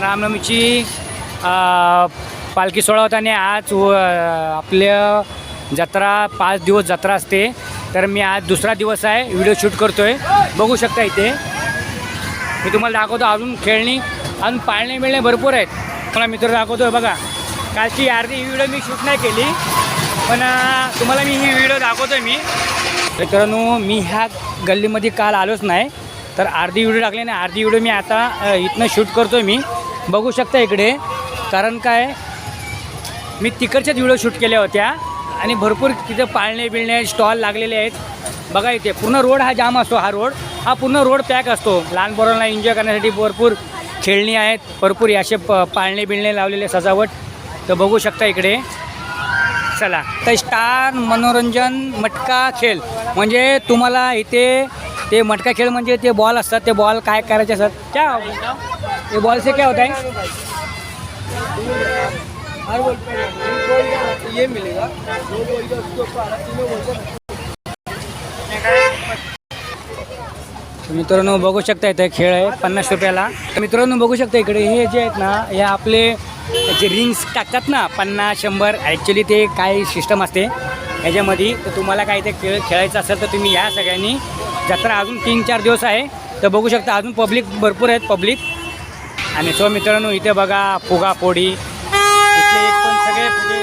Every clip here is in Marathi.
रामनवमीची पालखी सोहळा होता आणि आज व- आपल्या जत्रा पाच दिवस जत्रा असते. तर मी आज दुसरा दिवस आहे व्हिडिओ शूट करतो आहे बघू शकता इथे. मी तुम्हाला दाखवतो अजून खेळणी अजून पाळणे बिळणे भरपूर आहेत. तुम्हाला मित्र दाखवतो आहे बघा. कालची अर्धी व्हिडिओ मी शूट नाही केली पण तुम्हाला मी ही व्हिडिओ दाखवतो आहे मी. मित्रांनो मी ह्या गल्लीमध्ये काल आलोच नाही. तर अर्धी व्हिडिओ टाकली आणि अर्धी व्हिडिओ मी आता इथनं शूट करतो आहे मी. बघू शकता इकडे. कारण काय मी तिकडच्याच व्हिडिओ शूट केल्या होत्या. आणि भरपूर तिथं पाळणे बिळणे स्टॉल लागलेले आहेत. बघा इथे पूर्ण रोड हा जाम असतो हा रोड हा पूर्ण रोड पॅक असतो. लहान पोरांना एन्जॉय करण्यासाठी भरपूर खेळणी आहेत. भरपूर असे प पाळणे बिळणे लावलेले सजावट. तर बघू शकता इकडे. चला. तर स्टार मनोरंजन मटका खेळ. म्हणजे तुम्हाला इथे ते मटका खेळ म्हणजे ते बॉल असतात ते बॉल काय करायचे असतात. क्या? ते बॉल से क्या आहे? मित्रांनो बघू शकता इथे खेळ आहे पन्नास रुपयाला. तर मित्रांनो बघू शकता इकडे हे जे आहेत ना हे आपले जे रिंग्स टाकतात ना पन्नास शंभर ॲक्च्युली ते काय सिस्टम असते. ह्याच्यामध्ये तर तुम्हाला काय ते खेळ खेळायचं असेल तर तुम्ही या सगळ्यांनी. जत्रा अजून तीन चार दिवस आहे. तर बघू शकता अजून पब्लिक भरपूर आहेत पब्लिक आणि सो मित्रांनो इथे बघा फुगा फोडी इथले एक पण सगळे फुगे.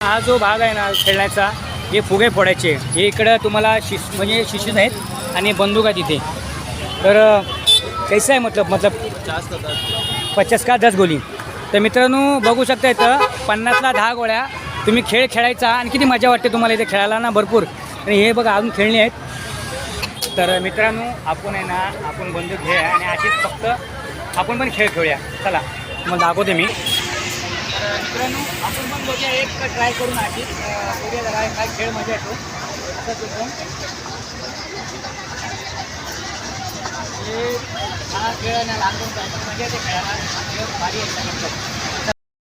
हा जो भाग आहे ना खेळण्याचा हे फुगे फोडायचे. हे इकडं तुम्हाला शिश म्हणजे शिशीत आहेत आणि बंदूक आहेत तिथे तर कैसा आहे मतलब मतलब? का दस पचास का दस गोली. तर मित्रांनो बघू शकता इथं पन्नासला दहा गोळ्या. तुम्ही खेळ खेळायचा आणि किती मजा वाटते तुम्हाला इथे खेळायला ना भरपूर. आणि हे बघा अजून खेळणी आहेत. तर मित्रांनो आपण आहे ना आपण बंदूक घेऊया आणि अशीच फक्त आपण पण खेळ खेळूया. चला मग दाखवते मी. तर मित्रांनो आपण पण बघूया एक ट्राय करून अशी बघूया जरा काय खेळ मजा येतो.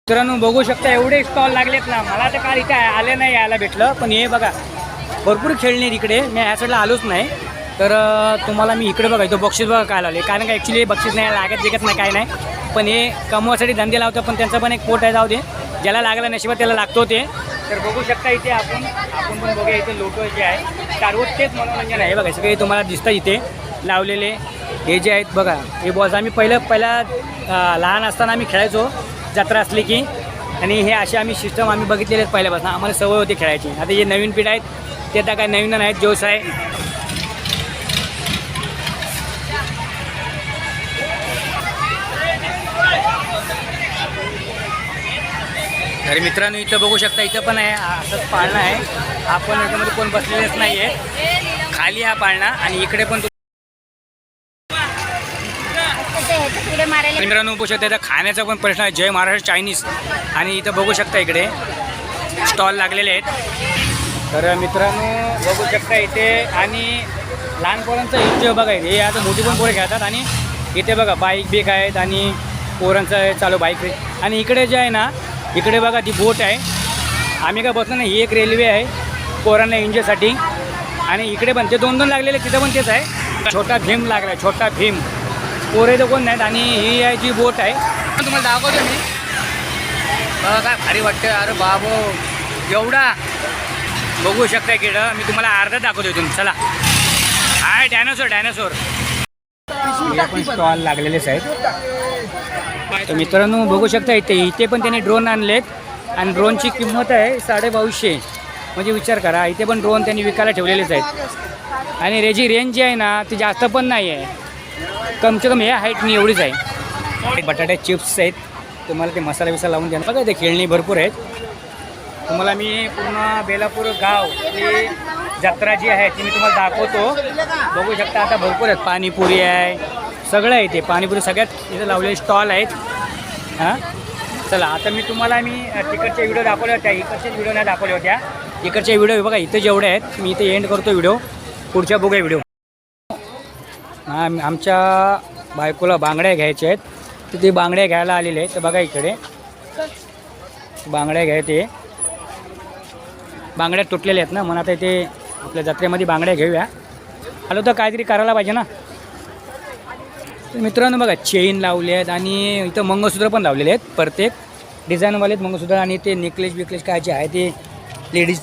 मित्रांनो बघू शकता एवढे स्टॉल लागलेत ना मला तर काल इथे आले नाही यायला भेटलं. पण हे बघा भरपूर खेळणे आहेत इकडे. मी ह्या साईडला आलोच नाही. तर तुम्हाला मी इकडे बघा इथं बक्षीस बघा काय लावले कारण का ॲक्च्युली बक्षीस नाही लागत बिगत नाही काय नाही. पण हे कमवासाठी धंदे लावतो पण त्यांचं पण एक पोट आहे जाऊ दे. ज्याला लागला नशिबात त्याला लागतो ते. तर बघू शकता इथे आपण आपण पण बघूया इथे लोक जे आहे सर्वोच्चच मनोरंजन आहे. हे बघा सगळे तुम्हाला दिसतं इथे लावलेले. हे जे आहेत बघा हे बॉल्स आम्ही पहिलं पहिला लहान असताना आम्ही खेळायचो जत्रा असली की. आणि हे असे आम्ही सिस्टम आम्ही बघितलेले आहेत पहिल्यापासून. आम्हाला सवय होती खेळायची. आता जे नवीन पिढ आहेत ते आता काय नवीन आहेत जोश आहे. तर मित्रांनो इथं बघू शकता इथं पण आहे. असंच पाळणं आहे. आपण याच्यामध्ये कोण बसलेलेच नाही आहे खाली हा पाळणा आणि इकडे पण मित्रांनो बघू शकता इथं खाण्याचा पण प्रश्न आहे. जय महाराष्ट्र चायनीज. आणि इथं बघू शकता इकडे. स्टॉल लागलेले आहेत. तर मित्रांनो बघू शकता इथे आणि लहान पोरांचं एन्जॉय बघा हे आता मोठी पण पोरं खेळतात आणि इथे बघा बाईक बीक आहेत आणि पोरांचं आहे चालू बाईक आणि इकडे जे आहे ना इकडे बघा ती बोट आहे. आम्ही काय बसलो नाही ही एक रेल्वे आहे पोरांना एन्जॉयसाठी आणि इकडे पण ते दोन दोन लागलेले तिथं पण तेच आहे. छोटा भीम लागला छोटा भीम. पोरे तर कोण नाहीत आणि ही आहे जी बोट आहे. तुम्हाला दाखवतो मी. बघा काय भारी वाटतं अरे बाबो एवढा. बघू शकता इकडं मी तुम्हाला अर्धा दाखवतो इथून. चला. हाय डायनासोर डायनासोर पण स्टॉल लागलेलेच आहेत. तर मित्रांनो बघू शकता इथे इथे पण त्यांनी ड्रोन आणलेत. आणि ड्रोनची किंमत आहे साडेबावीसशे. म्हणजे विचार करा इथे पण ड्रोन त्यांनी विकायला ठेवलेलेच आहेत. आणि रेजी रेंज जी आहे ना ती जास्त पण नाही आहे. कमसे कम ह्या हाईटनी एवढीच आहे. बटाटे चिप्स आहेत. तुम्हाला ते मसाला विसा लावून द्या बघा ते खेळणी भरपूर आहेत. तुम्हाला मी पूर्ण बेलापूर गाव ती जत्रा जी आहे ती मी तुम्हाला दाखवतो. बघू शकता आता भरपूर आहेत. पाणीपुरी आहे सगळं आहे ते. पाणीपुरी सगळ्यात इथं लावलेले स्टॉल आहेत. हां? चला आता मी तुम्हाला मी तिकडच्या व्हिडिओ दाखवल्या होत्या. इकडच्या व्हिडिओ नाही दाखवल्या होत्या. इकडच्या व्हिडिओ बघा इथे जेवढे आहेत मी इथे एंड करतो व्हिडिओ पुढच्या बघूया व्हिडिओ हां आमच्या बायकोला बांगड्या घ्यायच्या आहेत. तर ते बांगड्या घ्यायला आलेले आहेत. तर बघा इकडे. बांगड्या घ्यायचे बांगड्या तुटलेल्या आहेत ना. म्हणून आता इथे आपल्या जत्रेमध्ये बांगड्या घेऊया. आलो तर काहीतरी करायला पाहिजे ना? तर मित्रांनो बघा चेन लावले आहेत आणि इथं मंगळसूत्र पण लावलेले आहेत प्रत्येक. डिझाईनवाले आहेत मंगळसूत्र आणि ते नेकलेस बिकलेस काय जे आहे ते लेडीज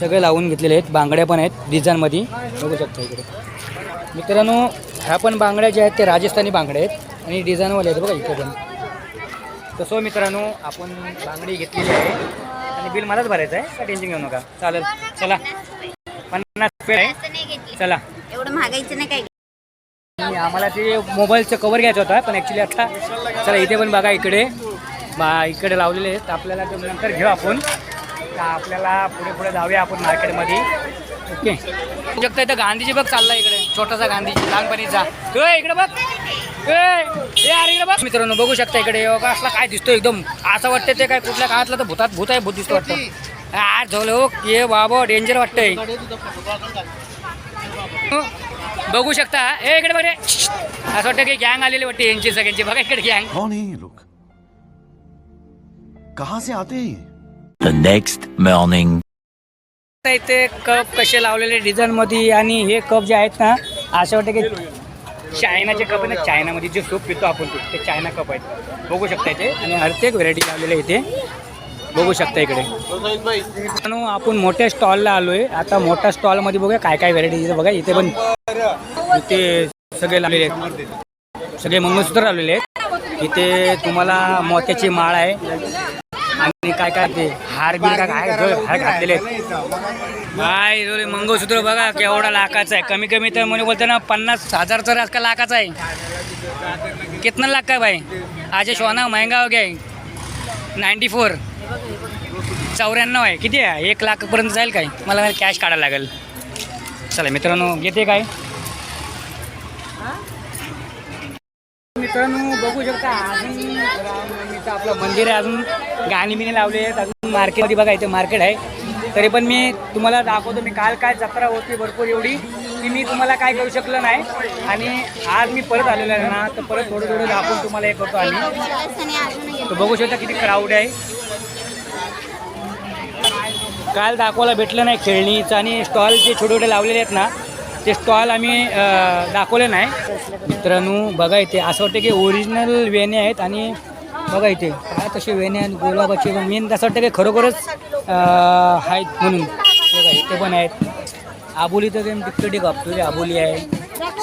सगळे लावून घेतलेले आहेत. बांगड्या पण आहेत डिझाईनमध्ये बघू शकता इकडे. मित्रांनो ह्या पण बांगड्या ज्या आहेत ते राजस्थानी बांगड्या आहेत आणि डिझाईनवाले आहेत बघा इथे पण. तसं मित्रांनो आपण बांगडी घेतलेली आहे. आणि बिल मलाच भरायचं आहे का टेन्शन घेऊ नका. चालेल चला. पन्नास रुपये आहे. चला. एवढं महागाईचं नाही काय आम्हाला ते मोबाईलचं कवर घ्यायचं होतं पण ॲक्च्युली आता चला इथे पण बघा इकडे. बा इकडे लावलेले आहेत. आपल्याला ते नंतर घेऊ आपण. आपल्याला पुढे पुढे जाऊया आपण मार्केटमध्ये. ओके. शकता इथं गांधीजी बघ चालला इकडे. छोटासा गांधीजी लहानपणीचा. इकडे बघ. ए अरे इकडे बघ. मित्रांनो बघू शकता इकडे. योगा असला काय दिसतो एकदम. असं वाटतं ते काय कुठल्या काळातलं तर भूतात भूत आहे भूत दिसतो वाटतं. आज झालं हो. ये बाबा डेंजर वाटतंय. बघू शकता. ए इकडे बरे असं वाटतं की गँग आलेली वाटते यांची सगळ्यांची. बघा इकडे गँग कौन है ये लोग कहां से आते हैं ये? The next morning. इथे कप कसे लावलेले डिझाईन मध्ये आणि हे कप जे आहेत ना असं वाटतं की चायनाचे कप आहे ना चायनामध्ये जे सूप पितो आपण ते ते चायना कप आहेत. बघू शकता इथे. आणि हरतेक व्हरायटी लावलेले इथे. बघू शकता इकडे. आपण मोठ्या स्टॉलला आलोय. आता मोठ्या स्टॉलमध्ये बघूया काय काय व्हरायटी इथे बघा इथे पण इथे सगळे लावलेले आहेत. सगळे मंगळसूत्र आलेले आहेत. इथे तुम्हाला मोत्याची माळ आहे. आणि काय काय ते हार बिर काय हार घातलेले काय मंगळसूत्र बघा केवढा लाखाचा आहे. कमी कमी तर म्हणे बोलते ना पन्नास हजार तर आजकाल लाखाचा आहे. कितना लाख का भाई? आज सोना महंगा हो गया नाईन्टी फोर. चौऱ्याण्णव आहे. किती आहे? एक लाखपर्यंत जाईल काय? मला कॅश काढायला लागेल. चला मित्रांनो घेते काय? मित्रांनो बघू शकता अजून रामनवमीचं आपलं मंदिर आहे अजून. गाणी बिणी लावले आहेत. अजून मार्केटमध्ये बघा इथे मार्केट आहे. तरी पण मी तुम्हाला दाखवतो मी काल काय जत्रा होती भरपूर एवढी की मी तुम्हाला काय करू शकलं नाही. आणि आज मी परत आलेलो आहे ना तर परत थोडं थोडं दाखवून तुम्हाला हे करतो आम्ही. तर बघू शकता किती क्राऊड आहे. काल दाखवायला भेटलं नाही खेळणीचं आणि स्टॉल जे छोटे छोटे लावलेले आहेत ना ते स्टॉल आम्ही दाखवले नाही. मित्रांनो बघा इथे असं वाटतं की ओरिजिनल वेणे आहेत आणि बघा इथे काय तसे वेणे आहेत गुलाबाचे मेन असं वाटतं की खरोखरच आहेत म्हणून. बघा इथे पण आहेत. आबोली तर एकदम टिकटोटी कापतो आबोली आहे.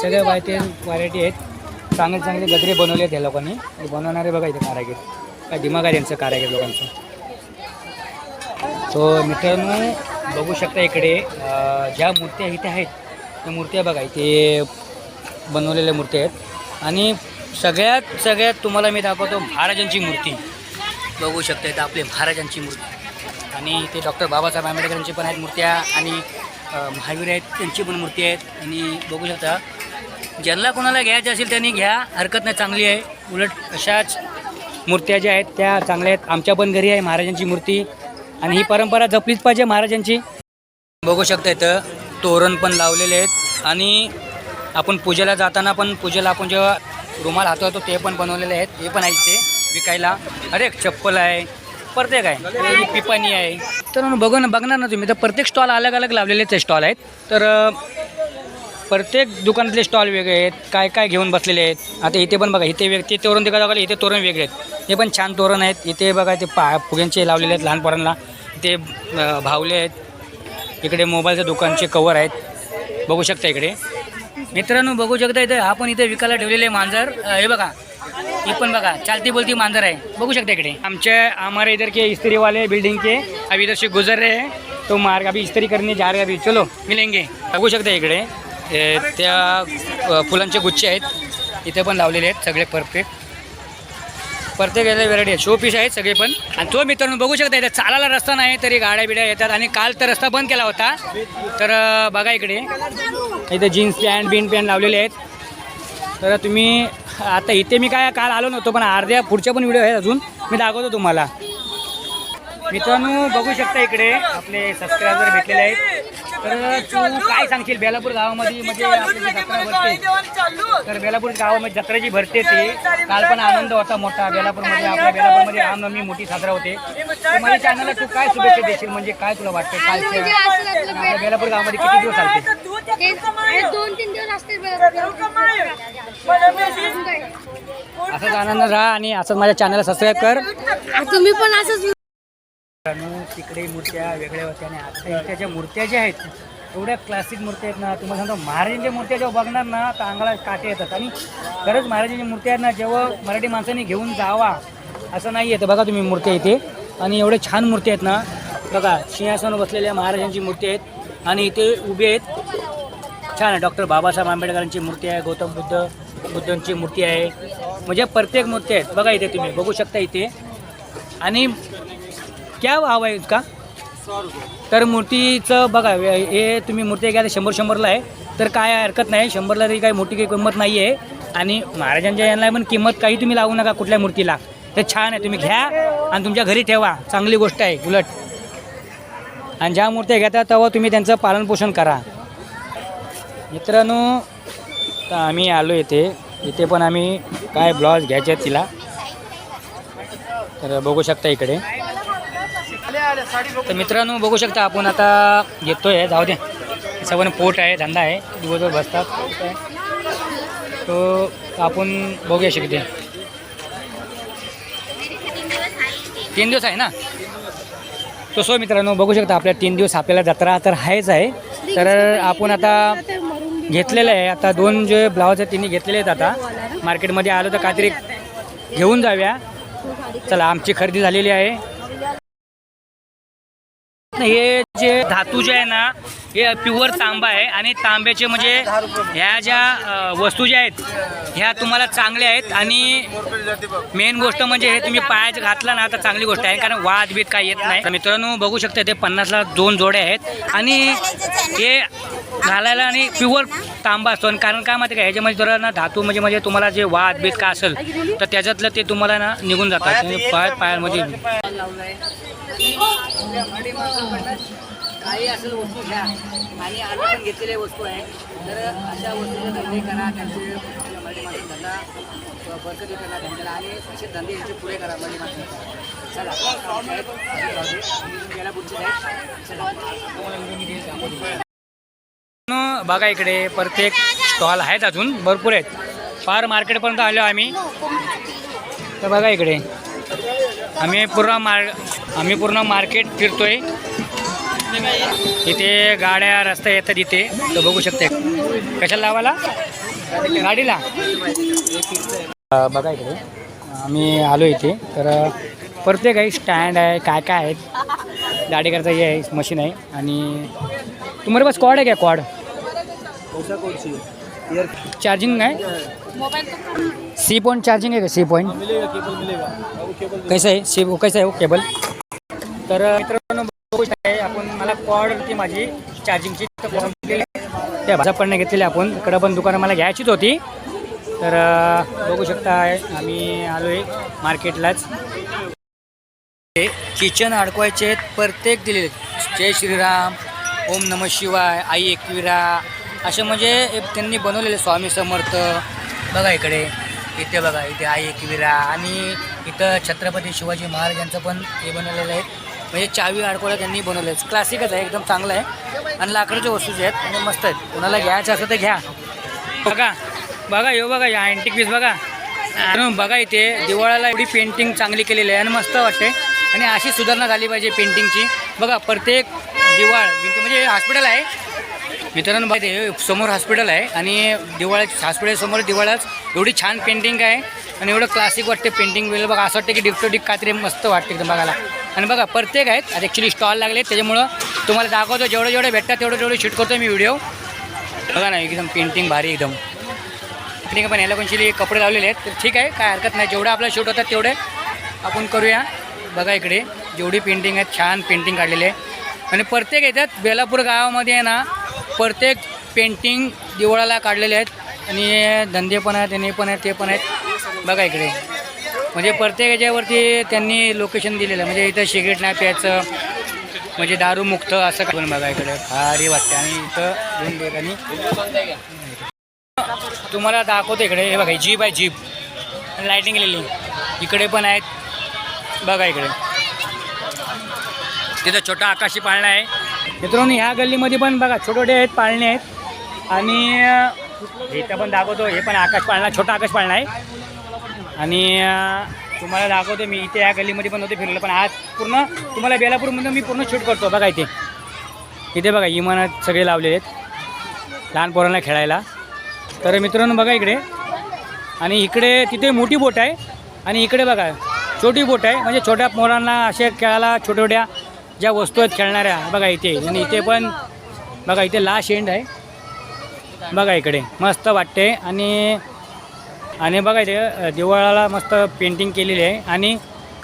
सगळ्या माहिती व्हरायटी आहेत. चांगले चांगले गजरे बनवले आहेत या लोकांनी. बनवणारे बघा इथे कारागीर. काय दिमाग आहे यांचं कारागीर लोकांचं. तो मित्रांनो बघू शकता इकडे ज्या मूर्त्या इथे आहेत त्या मूर्त्या बघा इथे बनवलेल्या मूर्त्या आहेत. आणि सगळ्यात सगळ्यात तुम्हाला मी दाखवतो महाराजांची मूर्ती. बघू शकता इथं आपले महाराजांची मूर्ती. आणि इथे डॉक्टर बाबासाहेब आंबेडकरांची पण आहेत मूर्त्या आणि महावीर आहेत त्यांची पण मूर्ती आहेत. आणि बघू शकता ज्यांना कोणाला घ्यायचं असेल त्यांनी घ्या हरकत नाही चांगली आहे. उलट अशाच मूर्त्या ज्या आहेत त्या चांगल्या आहेत. आमच्या पण घरी आहे महाराजांची मूर्ती. आणि ही परंपरा जपलीच पाहिजे महाराजांची. बघू शकता इथं तोरण पण लावलेले आहेत आणि आपण पूजेला जाताना पण पूजेला आपण जेव्हा रुमाल हातवतो ते पण बनवलेले आहेत. हे पण आहेत ते विकायला. अरे चप्पल आहे. प्रत्येक आहे. पिपाणी आहे. तर बघू ना बघणार ना तुम्ही. तर प्रत्येक स्टॉल अलग अलग लावलेले ते स्टॉल आहेत. तर प्रत्येक दुकानातले स्टॉल वेगळे आहेत. काय काय घेऊन बसलेले आहेत. आता इथे पण बघा इथे वेग ते तोरण दिका बघा इथे तोरण वेगळे आहेत. हे पण छान तोरण आहेत. इथे बघा ते पा फुग्यांचे लावलेले आहेत लहान पोरांना ते भावले आहेत. इकडे मोबाईलच्या दुकानचे कवर आहेत. बघू शकता इकडे. मित्रांनो बघू शकता इथे हा पण इथे विकायला ठेवलेले मांजर. हे बघा. ही पण बघा. चालती बोलती मांजर आहे. बघू शकता इकडे. आमच्या हमारे इधर के इस्त्री वाले बिल्डिंग के अभी इधर से गुजर रहे हैं तो मार्ग अभी इस्त्री करने जा रहे अभी। चलो मिलेंगे. बघू शकता इकडे. त्या फुलांचे गुच्छे आहेत. इथे पण लावलेले आहेत सगळे परफेक्ट प्रत्येक याच्या व्हरायटी आहे. शो पीस आहेत सगळे पण. आणि तो मित्रांनो बघू शकता इथे चालायला रस्ता नाही तरी गाड्या बिड्या येतात. आणि काल तर रस्ता बंद केला होता. तर बघा इकडे. इथे जीन्स पॅन्ट बीन पॅन्ट लावलेले आहेत. तर तुम्ही आता इथे मी काय काल आलो नव्हतो पण अर्ध्या पुढच्या पण व्हिडिओ आहेत अजून. मी दाखवतो तुम्हाला. मित्रांनो बघू शकता इकडे आपले सबस्क्रायबर भेटलेले आहेत. तर तू काय सांगशील? बेलापूर गावामध्ये म्हणजे आपली जी जत्रा भरते तर बेलापूर गावामध्ये जत्रा जी भरते ते. काल पण आनंद होता मोठा. बेलापूरमध्ये आपल्या बेलापूरमध्ये रामनवमी मोठी साजरा होते. तर माझ्या चॅनलला तू काय शुभेच्छा देशील? म्हणजे काय तुला वाटतं काय आपल्या बेलापूर गावामध्ये किती दिवस चालते? दोन तीन दिवस असते असंच आनंद राहा आणि असंच माझ्या चॅनलला सबस्क्राईब कर. तुम्ही पण असंच तिकडे मूर्त्या वेगळ्या होत्या आणि आता इथे ज्या मूर्त्या ज्या आहेत एवढ्या क्लासिक मूर्त्या आहेत ना तुम्हाला सांगतो महाराजांच्या मूर्त्या जेव्हा बघणार ना तर अंगाला काटे येतात. आणि खरंच महाराजांच्या मूर्त्या आहेत ना जेव्हा मराठी माणसांनी घेऊन जावा असं नाही येतं. बघा तुम्ही मूर्त्या इथे. आणि एवढे छान मूर्त्या आहेत ना. बघा सिंहासनावर बसलेल्या महाराजांची मूर्ती आहेत. आणि इथे उभे आहेत. छान आहे. डॉक्टर बाबासाहेब आंबेडकरांची मूर्ती आहे गौतम बुद्ध बुद्धांची मूर्ती आहे. म्हणजे प्रत्येक मूर्ती आहेत. बघा इथे तुम्ही बघू शकता इथे. आणि क्या भाव आहे इसका तर मूर्तीचं बघा हे तुम्ही मूर्ती घ्या शंभर शंभरला आहे. तर काय हरकत नाही शंभरला तरी काही मोठी काही किंमत नाही आहे आणि महाराजांच्या यांना पण किंमत काही तुम्ही लावू नका कुठल्या मूर्तीला. ते छान आहे तुम्ही घ्या आणि तुमच्या घरी ठेवा. चांगली गोष्ट आहे उलट. आणि ज्या मूर्त्या घेता तेव्हा तुम्ही त्यांचं पालनपोषण करा. मित्रांनो तर आम्ही आलो इथे. इथे पण आम्ही काय ब्लाऊज घ्यायचे आहेत तिला. तर बघू शकता इकडे. तर मित्रांनो बघू शकता आपण आता घेतोय जाऊ दे. सगळं पोट आहे धंदा आहे दिवसभर बसतात. पोट आहे. तो आपण बघूया शकते तीन दिवस आहे ना? तो सो मित्रांनो बघू शकता आपल्या तीन दिवस आपल्याला जत्रा तर आहेच आहे. तर आपण आता घेतलेलं आहे. आता दोन जे ब्लाऊज आहेत तिने घेतलेले आहेत आता. मार्केटमध्ये आलो तर काहीतरी घेऊन जाऊया. चला आमची खरेदी झालेली आहे. हे जे धातू जे आहे ना हे प्युअर तांबा आहे आणि तांब्याचे म्हणजे ह्या ज्या वस्तू ज्या आहेत ह्या तुम्हाला चांगल्या आहेत आणि मेन गोष्ट म्हणजे हे तुम्ही पायात घातला ना तर चांगली गोष्ट आहे कारण वाद बीत काही येत नाही. तर मित्रांनो बघू शकता ते पन्नासला दोन जोडे आहेत आणि हे घालायला आणि प्युअर तांबा असतो. आणि कारण काय माहिती का ह्याच्यामध्ये जरा ना धातू म्हणजे म्हणजे तुम्हाला जे वाद बीत काय असेल तर त्याच्यातलं ते तुम्हाला ना निघून जातात पाय पायामध्ये. काही असेल वस्तू घ्या. आणि आम्ही पण घेतलेल्या वस्तू आहे. तर अशा वस्तूचे धंदे करा त्यांचे मराठी माणसं धंदा बरकती करा त्यांच्याला आणि असे धंदे यांचे पुढे करा मराठी माणसं चला. गेला पुढची बघा इकडे प्रत्येक स्टॉल आहेत अजून. भरपूर आहेत. फार मार्केटपर्यंत आलो आम्ही. तर बघा इकडे. आम्ही पूर्ण मार आम्ही पूर्ण मार्केट फिरतोय. इथे गाड्या रस्ता येतात इथे. तर बघू शकते. कशाला लावायला? गाडीला. बघा इकडे. आम्ही आलो इथे. तर परते काही स्टँड आहे. काय काय आहेत? गाडी करता हे आहे मशीन आहे. आणि तुम्हाला बस कॉड आहे का कॉड चार्जिंग आहे? सी पॉइंट चार्जिंग आहे का? सी पॉइंट कैसा आहे? सी कैसा आहे? हो केबल तर मित्रांनो बघू शकता आपण मला कॉड होती माझी चार्जिंगची आहे. त्या भाषापडणे घेतलेली आपण. इकडं पण दुकानं मला घ्यायचीच होती. तर बघू शकता आम्ही आलो आहे मार्केटलाच किचन अडकवायचे आहेत. प्रत्येक दिलेले आहेत. जय श्रीराम. ओम नम शिवाय. आई एकविरा. असे म्हणजे त्यांनी बनवलेले स्वामी समर्थ बघा इकडे. इथे बघा इथे आई एकविरा आणि इथं छत्रपती शिवाजी महाराजांचं पण हे बनवलेलं आहे. म्हणजे चावी अडकवायला त्यांनी बनवलं आहे. क्लासिकच आहे एकदम चांगलं आहे. आणि लाकडाच्या वस्तू जे आहेत आणि मस्त आहेत. कोणाला घ्यायचं असं तर घ्या. बघा बघा यो बघा या अँटिक पीस बघा. बघा इथे दिवाळाला एवढी पेंटिंग चांगली केलेली आहे आणि मस्त वाटते आणि अशी सुधारणा झाली पाहिजे पेंटिंगची बघा प्रत्येक दिवाळ म्हणजे हॉस्पिटल आहे. मित्रांनो बघा ते समोर हॉस्पिटल आहे आणि दिवाळ्या हॉस्पिटलसमोर समोर एवढी छान पेंटिंग आहे आणि एवढं क्लासिक वाटते पेंटिंग वगैरे बघा असं वाटतं की डिप्टोटिक काहीतरी मस्त वाटते एकदम बघायला. आणि बघा प्रत्येक आहेत आता ॲक्च्युली स्टॉल लागले त्याच्यामुळं तुम्हाला दाखवतो जेवढं जेवढे भेटतात तेवढं तेवढं शूट करतो मी व्हिडिओ बघा ना एकदम पेंटिंग भारी एकदम. ठीक आहे पण याला कोणशी कपडे लावलेले आहेत. तर ठीक आहे काय हरकत नाही. जेवढं आपलं शूट होतात तेवढे आपण करूया. बघा इकडे जेवढी पेंटिंग आहेत छान पेंटिंग काढलेली. आहे आणि प्रत्येक येतात बेलापूर गावामध्ये आहे ना प्रत्येक पेंटिंग दिवाळाला काढलेले आहेत. आणि धंदे पण आहेत आणि पण आहेत ते पण आहेत. बघा इकडे. म्हणजे प्रत्येक याच्यावरती त्यांनी लोकेशन दिलेलं आहे. म्हणजे इथं सिगरेट नाही प्यायचं. म्हणजे दारूमुक्त असं करून बघा इकडे. भारी वाटते आणि इथं दोन ठिकाणी तुम्हाला दाखवतो इकडे. हे बघा जीप आहे जीप. लाईटिंग केलेली. इकडे पण आहेत. बघा इकडे. तिथं छोटा आकाशी पाळणा आहे. मित्रांनो ह्या गल्लीमध्ये पण बघा छोटे छोटे आहेत पाळणे आहेत. आणि इथं पण दाखवतो हे पण आकाश पाळणा छोटा आकाश पाळणा आहे. आणि तुम्हाला दाखवतो मी इथे या गल्लीमध्ये पण नव्हते फिरलो पण आज पूर्ण तुम्हाला बेलापूरमधून मी पूर्ण शूट करतो बघा इथे. इथे बघा इमानात सगळे लावलेले आहेत लहान पोरांना खेळायला. तर मित्रांनो बघा इकडे. आणि इकडे तिथे मोठी बोट आहे. आणि इकडे बघा छोटी बोट आहे. म्हणजे छोट्या पोरांना असे खेळायला छोट्या छोट्या ज्या वस्तू आहेत खेळणाऱ्या बघा इथे. आणि इथे पण बघा इथे लास्ट एंड आहे. बघा इकडे मस्त वाटते. आणि आणि बघा इथे दिवाळाला मस्त पेंटिंग केलेली आहे. आणि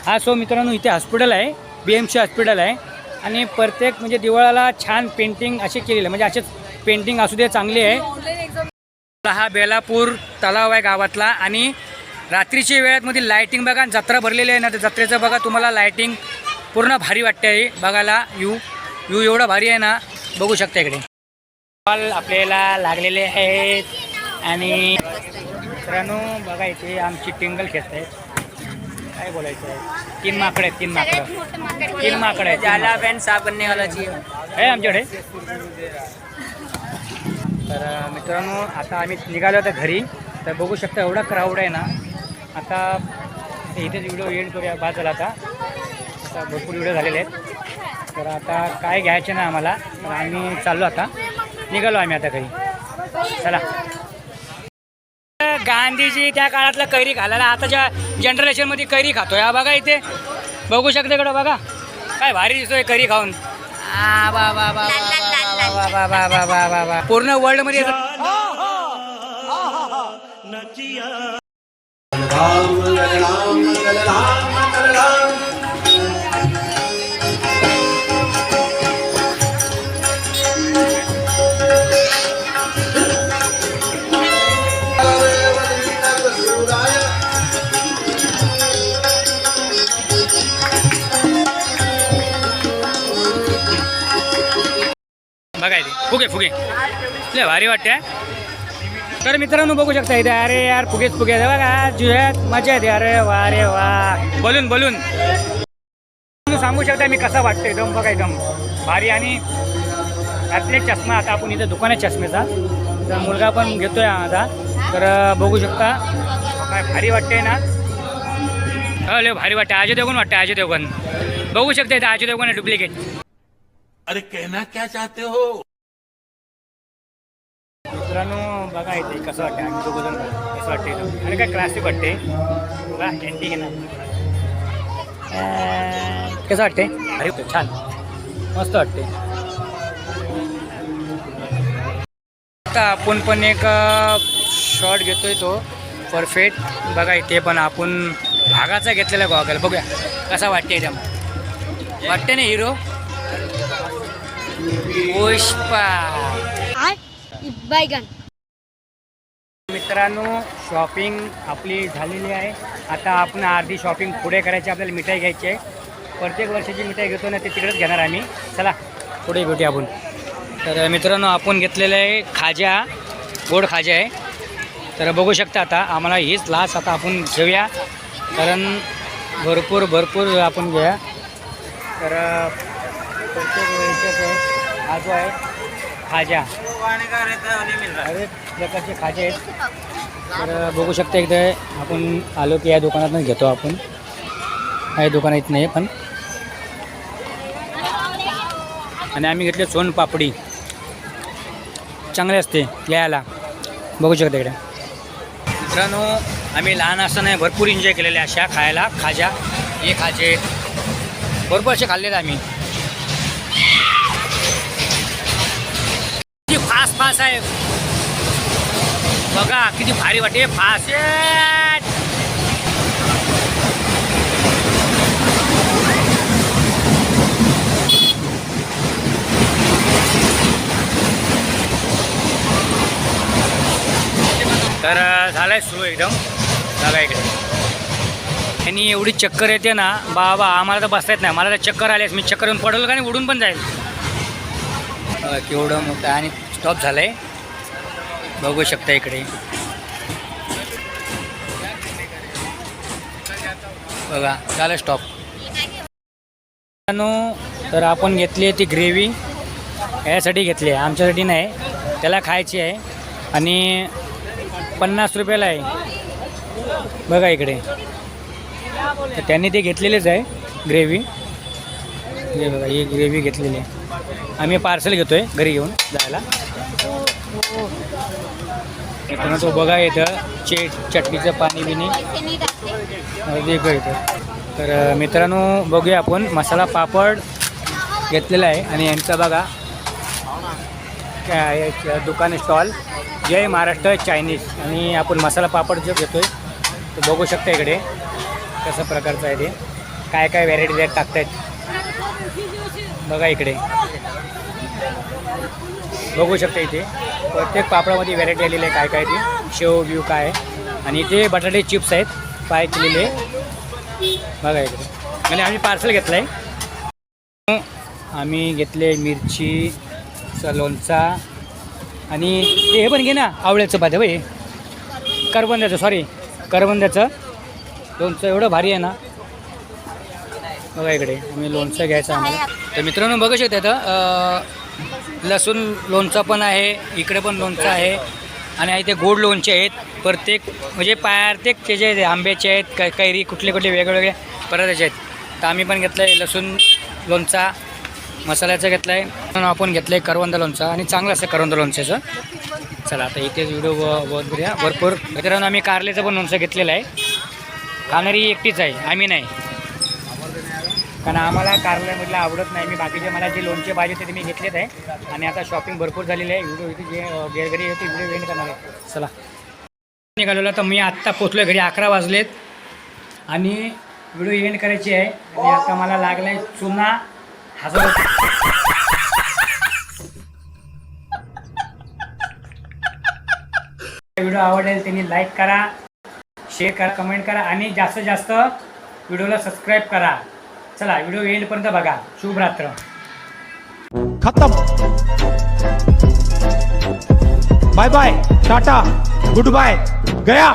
हा सो मित्रांनो इथे हॉस्पिटल आहे बी एम सी हॉस्पिटल आहे. आणि प्रत्येक म्हणजे दिवाळाला छान पेंटिंग असे केलेले आहे. म्हणजे असेच पेंटिंग असू दे चांगली आहे. हा बेलापूर तलाव आहे गावातला. आणि रात्रीच्या वेळातमध्ये लायटिंग बघा जत्रा भरलेली आहे ना त्या जत्रेचं बघा तुम्हाला लायटिंग पूर्ण भारी वाटते आहे. बघायला व्यू व्यू एवढा भारी आहे ना बघू शकता इकडे. बॉल आपल्याला लागलेले आहेत. आणि मित्रांनो बघा इथे आमची टिंगल खेळत आहे काय बोलायचं आहे? तीन माकडे आहेत तीन माकडं. तीन माकडं आहेत जाला पॅन्ट साफ करने वाला चाहिए आहे आमच्याकडे. तर मित्रांनो आता आम्ही निघालो आता घरी. तर बघू शकता एवढा क्राऊड आहे ना. आता इथेच व्हिडिओ एंड करूया बाद झाला आता. आता भरपूर व्हिडिओ झालेले आहेत तर आता काय घ्यायचे ना आम्हाला तर आम्ही चाललो आता निघालो आम्ही आता काही चला गांधीजी त्या काळातला कैरी घालायला आताच्या जनरेशनमध्ये कैरी खातो या बघा इथे बघू शकते कडं बघा काय भारी दिसतोय कैरी खाऊन पूर्ण वर्ल्डमध्ये राम बघा इथे फुगे फुगे. लय भारी वाटते तर मित्रांनो बघू शकता इथे. अरे यार फुगेच फुगे. बघा जुह्यात मजा येते. अरे वा अरे वा. Balloon balloon. सांगू शकता मी कसा वाटतो एकदम बघा एकदम. भारी आणि त्यातले चष्मा. आता आपण इथे दुकान आहे चष्मेचा तर मुलगा पण घेतोय आता. तर बघू शकता. काय भारी वाटते ना? हो लय भारी वाटते अजय देवगण वाटतं अजय देवगण. बघू शकता इथे अजय देवगण आहे डुप्लिकेट अरे कहना क्या चाहते हो? मित्रांनो बघा इथे कसं वाटतं आम्ही दोघं जण कसं वाटते अरे आणि काय क्लासिक वाटते बघा एंटी ना. कसं वाटते अरे छान. मस्त वाटते आता आपण पण एक शॉट घेतोय तो. परफेक्ट बघा इथे पण आपण भागाचा घेतलेला गॉगल बघूया कसा वाटते एकदम वाटते ना हिरो पुष्पा. बैगन मित्रांनो शॉपिंग आपली झालेली आहे. आता आपण अर्धी शॉपिंग पुढे करायची आपल्याला मिठाई घ्यायची आहे. प्रत्येक वर्षाची मिठाई घेतो ना ते तिकडेच घेणार आम्ही. चला पुढे भेटूया आपण. तर मित्रांनो आपण घेतलेलं आहे खाजा गोड खाजा आहे. तर बघू शकता आता आम्हाला हीच लाच आता आपण घेऊया. कारण भरपूर भरपूर आपण घेऊया. तर प्रत्येक वेळेच्याच हा जो आहे खाजा. अरे प्रकारचे खाजे आहेत. तर बघू शकता एकदा आपण आलो की या दुकानातून घेतो आपण. काही दुकान येत नाही पण. आणि आम्ही घेतले सोन पापडी. चांगले असते यायला. बघू शकता इकडे मित्रांनो आम्ही लहान असताना भरपूर एन्जॉय केलेले अशा खायला खाजा. हे खाजे. भरपूर असे खाल्लेले आम्ही किती साहेब. आहे बघा किती भारी वाटते. फास्ट तर झालाय सुरू एकदम. बघा इकडे. आणि एवढी चक्कर येते ना बाबा आम्हाला तर बसता येत नाही. मला तर चक्कर आल्यास मी चक्कर येऊन पडलो का नाही उडून पण जाईल. केवढं मोठं आणि स्टॉप झालंय. बघू शकता इकडे. बघा झालं स्टॉप तर आपण घेतली आहे ती ग्रेव्ही यासाठी घेतली आहे. आमच्यासाठी नाही. त्याला खायची आहे. आणि पन्नास रुपयाला आहे. बघा इकडे. तर त्यांनी ते घेतलेलेच आहे ग्रेव्ही हे बघा ही ग्रेव्ही घेतलेली आहे. आम्ही पार्सल घेतो आहे घरी घेऊन जायला. मित्रांनो तो बघा इथं चे चटणीचं पाणी बिनी इथं. तर मित्रांनो बघूया आपण. मसाला पापड घेतलेला आहे आणि यांचा बघा काय आहे, दुकान स्टॉल. जय महाराष्ट्र चायनीज. आणि आपण मसाला पापड जो घेतोय तो बघू शकता इकडे. कसं प्रकारचं आहे ते. काय काय व्हरायटी त्यात टाकतायत. बघा इकडे. बघू शकता इथे. प्रत्येक पापडामध्ये व्हरायटी आलेली आहे काय काय ते. शेव व्यू काय आणि इथे बटाटे चिप्स आहेत. पाय केलेले. बघा इकडे. आणि आम्ही पार्सल घेतलं आहे आम्ही घेतले मिरची लोणचा आणि हे पण घे ना आवळ्याचं पाहिजे बाई करबंद्याचं सॉरी करबंद्याचं लोणचं एवढं भारी आहे ना. बघा इकडे. आम्ही लोणचं घ्यायचं आम्हाला. तर मित्रांनो बघू शकता इथं लसूण लोणचं पण आहे इकडे पण लोणचं आहे आणि इथे गोड लोणचे आहेत. प्रत्येक म्हणजे प्रत्येक त्याचे आहेत आंब्याचे आहेत कै कैरी कुठले कुठले वेगवेगळे पदार्थाचे आहेत. तर आम्ही पण घेतलं आहे लसूण लोणचा मसाल्याचं घेतलं आहे म्हणून आपण घेतलं आहे करवंद लोणचं आणि चांगलं असतं करवंद लोणच्याचं. चला आता इथेच व्हिडिओ बहुत बघूया भरपूर. मित्रांनो आम्ही कारलेचं पण लोणचं घेतलेलं आहे. खाणारी एकटीच आहे आम्ही नाही. कारण आम्हाला कारल्यामधलं आवडत नाही. मी बाकीचे मला जे लोणचे पाहिजे ते मी घेतलेत आहे. आणि आता शॉपिंग भरपूर झालेली आहे. व्हिडिओ इथे जे अं, घे- व्हिडिओ एंड करणार आहे. चला. निघालेला तर मी आत्ता पोचलो घरी अकरा वाजलेत. आणि व्हिडिओ एंड करायची आहे. आणि आता मला लागला आहे चुना हजार व्हिडिओ आवडेल त्यांनी लाईक करा शेअर करा कमेंट करा आणि जास्तीत जास्त व्हिडिओला सबस्क्राईब करा. चला व्हिडिओ एंडपर्यंत बघा. शुभ रात्र bye bye tata goodbye गया.